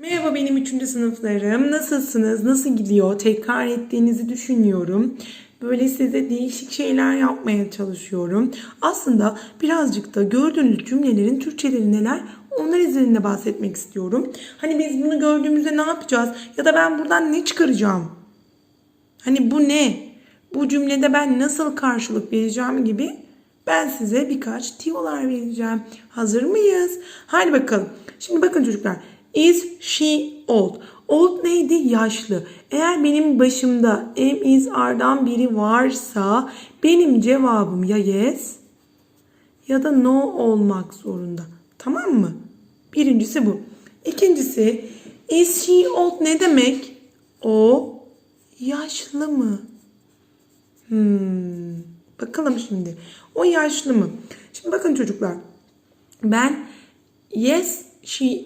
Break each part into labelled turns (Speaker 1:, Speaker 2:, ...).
Speaker 1: Merhaba benim 3. sınıflarım. Nasılsınız? Nasıl gidiyor? Tekrar ettiğinizi düşünüyorum. Böyle size değişik şeyler yapmaya çalışıyorum. Aslında birazcık da gördüğünüz cümlelerin Türkçeleri neler? Onlar üzerinde bahsetmek istiyorum. Hani biz bunu gördüğümüzde ne yapacağız? Ya da ben buradan ne çıkaracağım? Hani bu ne? Bu cümlede ben nasıl karşılık vereceğim gibi ben size birkaç tiyolar vereceğim. Hazır mıyız? Hadi bakalım. Şimdi bakın çocuklar. Is she old? Old neydi? Yaşlı. Eğer benim başımda am, is, are'dan biri varsa benim cevabım ya yes ya da no olmak zorunda. Tamam mı? Birincisi bu. İkincisi is she old ne demek? O yaşlı mı? Hmm. Bakalım şimdi. O yaşlı mı? Şimdi bakın çocuklar. Ben yes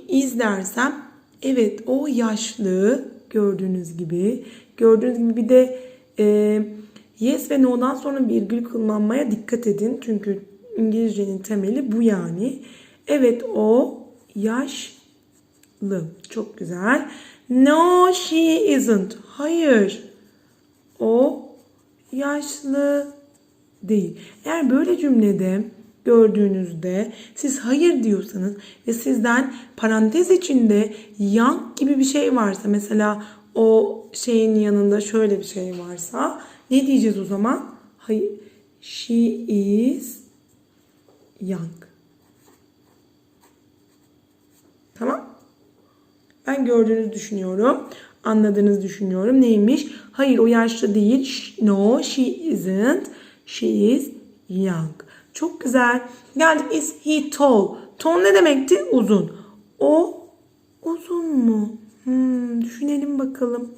Speaker 1: is dersem evet o yaşlı gördüğünüz gibi. Gördüğünüz gibi bir de e, yes ve no'dan sonra virgül kullanmaya dikkat edin. Çünkü İngilizcenin temeli bu yani. Evet o yaşlı. Çok güzel. No she isn't. Hayır. O yaşlı değil. Eğer böyle cümlede gördüğünüzde siz hayır diyorsanız ve sizden parantez içinde young gibi bir şey varsa mesela o şeyin yanında şöyle bir şey varsa ne diyeceğiz o zaman? Hayır. She is young. Tamam? Ben gördüğünüzü düşünüyorum. Anladığınızı düşünüyorum. Neymiş? Hayır o yaşlı değil. No she isn't. She is young. Çok güzel. Geldik is he tall. Tall ne demekti? Uzun. O uzun mu? Hmm, düşünelim bakalım.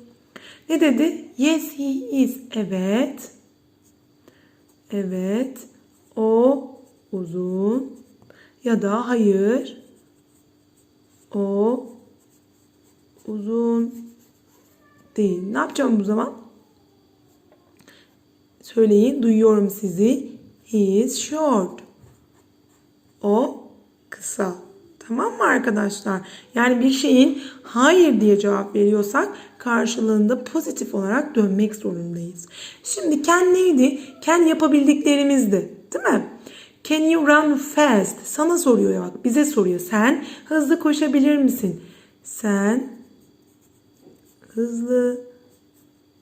Speaker 1: Ne dedi? Yes he is. Evet. Evet. O uzun. Ya da hayır. O uzun değil. Ne yapacağım bu zaman? Söyleyin. Duyuyorum sizi. He is short. O kısa. Tamam mı arkadaşlar? Yani bir şeyin hayır diye cevap veriyorsak karşılığında pozitif olarak dönmek zorundayız. Şimdi can neydi? Can yapabildiklerimizdi. Değil mi? Can you run fast? Sana soruyor bak bize soruyor. Sen hızlı koşabilir misin? Sen hızlı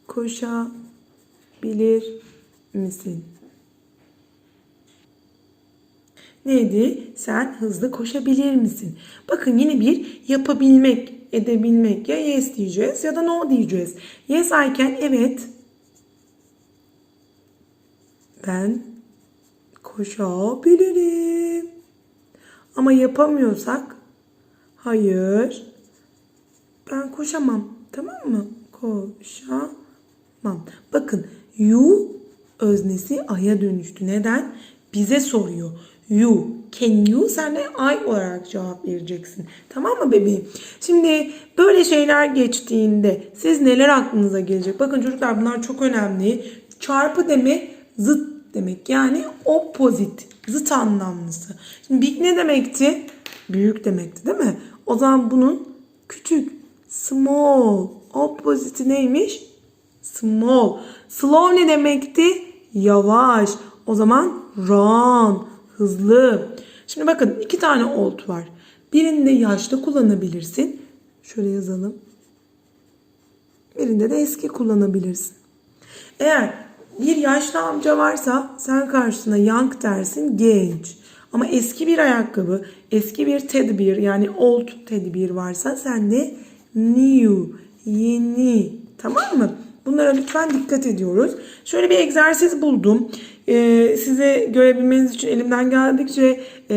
Speaker 1: koşabilir misin? Neydi? Sen hızlı koşabilir misin? Bakın yine bir yapabilmek, edebilmek. Ya yes diyeceğiz ya da no diyeceğiz. Yes I. Evet. Ben koşabilirim. Ama yapamıyorsak hayır. Ben koşamam. Tamam mı? Koşamam. Bakın you öznesi I'ya dönüştü. Neden? Bize soruyor. You. Can you? Sen de I olarak cevap vereceksin. Tamam mı bebeğim? Şimdi böyle şeyler geçtiğinde siz neler aklınıza gelecek? Bakın çocuklar bunlar çok önemli. Çarpı demek zıt demek. Yani opposite. Zıt anlamlısı. Şimdi big ne demekti? Büyük demekti değil mi? O zaman bunun küçük. Small. Opposite neymiş? Small. Slow ne demekti? Yavaş. O zaman run. Hızlı. Şimdi bakın iki tane old var. Birinde yaşlı kullanabilirsin. Şöyle yazalım. Birinde de eski kullanabilirsin. Eğer bir yaşlı amca varsa sen karşısına young dersin genç. Ama eski bir ayakkabı, eski bir teddy bear yani old teddy bear varsa sen de new, yeni. Tamam mı? Bunlara lütfen dikkat ediyoruz. Şöyle bir egzersiz buldum. Ee, size görebilmeniz için elimden geldikçe e,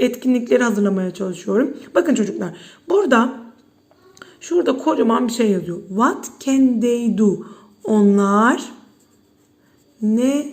Speaker 1: etkinlikleri hazırlamaya çalışıyorum. Bakın çocuklar. Burada şurada kocaman bir şey yazıyor. What can they do? Onlar ne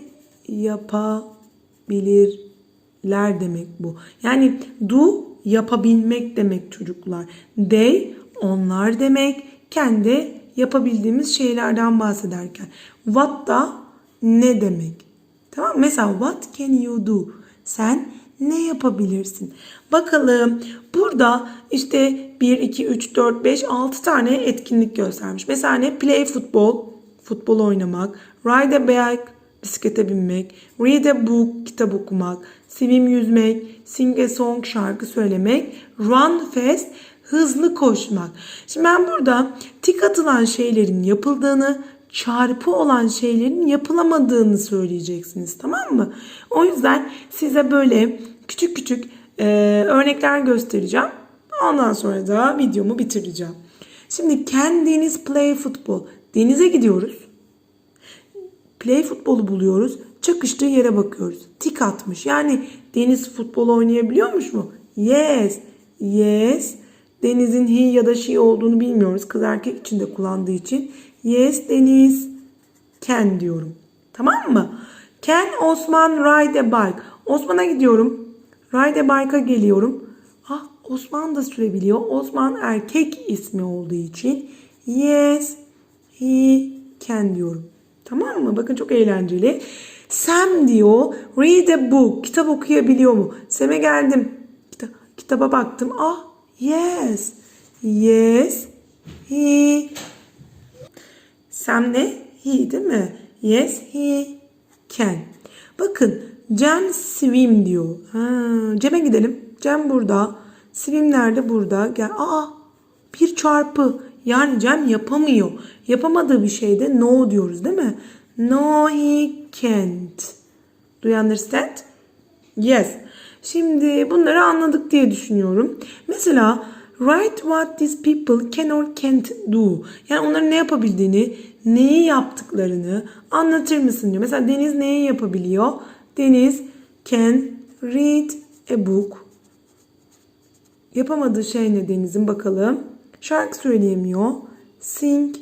Speaker 1: yapabilirler demek bu. Yani do yapabilmek demek çocuklar. They onlar demek. Kendi yapabildiğimiz şeylerden bahsederken. What da ne demek? Tamam Mesela what can you do? Sen ne yapabilirsin? Bakalım burada işte 1, 2, 3, 4, 5, 6 tane etkinlik göstermiş. Mesela ne? Play futbol, futbol oynamak. Ride a bike, bisiklete binmek. Read a book, kitap okumak. Swim yüzmek. Sing a song, şarkı söylemek. Run fast, hızlı koşmak. Şimdi ben burada tik atılan şeylerin yapıldığını, çarpı olan şeylerin yapılamadığını söyleyeceksiniz tamam mı? O yüzden size böyle küçük küçük e, örnekler göstereceğim. Ondan sonra da videomu bitireceğim. Şimdi can deniz play futbol? Denize gidiyoruz. Play futbolu buluyoruz. Çakıştığı yere bakıyoruz. Tik atmış. Yani Deniz futbol oynayabiliyormuş mu? Yes. Yes. Deniz'in he ya da she olduğunu bilmiyoruz. Kız erkek içinde kullandığı için. Yes Deniz can diyorum. Tamam mı? Can Osman ride a bike? Osman'a gidiyorum. Ride a bike'a geliyorum. Ah Osman da sürebiliyor. Osman erkek ismi olduğu için yes he can diyorum. Tamam mı? Bakın çok eğlenceli. Sam diyor read a book. Kitap okuyabiliyor mu? Sam'e geldim. Kita- kitaba baktım. Ah yes. Yes. He. Sam ne? He değil mi? Yes he can. Bakın Cem swim diyor. Ha, Cem'e gidelim. Cem burada. Swim nerede? Burada. Gel. Aa bir çarpı. Yani Cem yapamıyor. Yapamadığı bir şeyde no diyoruz değil mi? No he can't. Do you understand? Yes. Şimdi bunları anladık diye düşünüyorum. Mesela write what these people can or can't do. Yani onların ne yapabildiğini, neyi yaptıklarını anlatır mısın diyor. Mesela Deniz neyi yapabiliyor? Deniz can read a book. Yapamadığı şey ne Deniz'in bakalım. Şarkı söyleyemiyor. Sing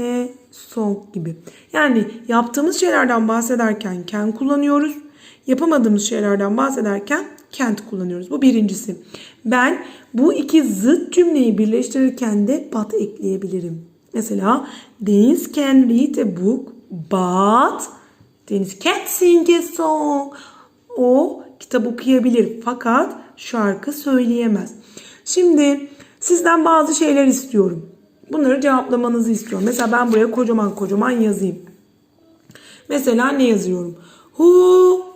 Speaker 1: a song gibi. Yani yaptığımız şeylerden bahsederken can kullanıyoruz. Yapamadığımız şeylerden bahsederken can't kullanıyoruz. Bu birincisi. Ben bu iki zıt cümleyi birleştirirken de but ekleyebilirim. Mesela Deniz can read a book but Deniz can't sing a song. O kitap okuyabilir fakat şarkı söyleyemez. Şimdi sizden bazı şeyler istiyorum. Bunları cevaplamanızı istiyorum. Mesela ben buraya kocaman kocaman yazayım. Mesela ne yazıyorum? Who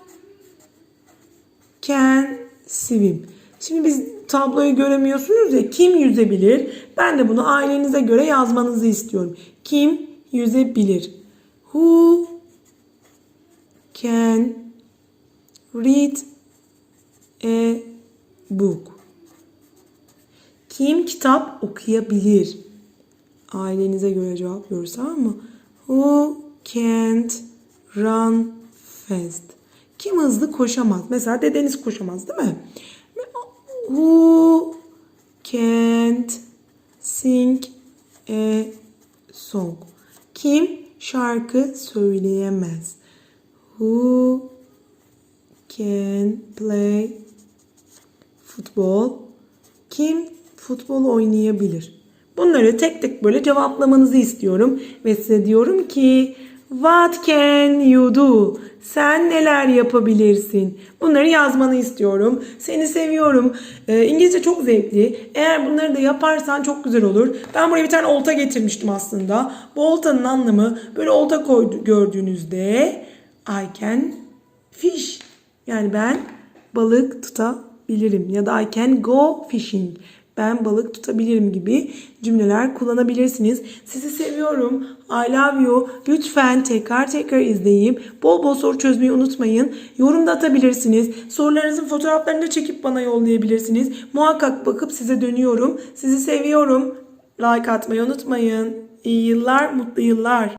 Speaker 1: can swim? Şimdi biz tabloyu göremiyorsunuz ya kim yüzebilir? Ben de bunu ailenize göre yazmanızı istiyorum. Kim yüzebilir? Who can read a book? Kim kitap okuyabilir? Ailenize göre cevaplıyoruz tamam mı? Who can't run fast? Kim hızlı koşamaz? Mesela dedeniz koşamaz değil mi? Who can't sing a song? Kim şarkı söyleyemez? Who can play futbol? Kim futbol oynayabilir? Bunları tek tek böyle cevaplamanızı istiyorum. Ve size diyorum ki What can you do? Sen neler yapabilirsin? Bunları yazmanı istiyorum. Seni seviyorum. Ee, İngilizce çok zevkli. Eğer bunları da yaparsan çok güzel olur. Ben buraya bir tane olta getirmiştim aslında. Bu oltanın anlamı böyle olta koydu, gördüğünüzde I can fish. Yani ben balık tutabilirim. Ya da I can go fishing. Ben balık tutabilirim gibi cümleler kullanabilirsiniz. Sizi seviyorum. I love you. Lütfen tekrar tekrar izleyip bol bol soru çözmeyi unutmayın. Yorum da atabilirsiniz. Sorularınızın fotoğraflarını da çekip bana yollayabilirsiniz. Muhakkak bakıp size dönüyorum. Sizi seviyorum. Like atmayı unutmayın. İyi yıllar, mutlu yıllar.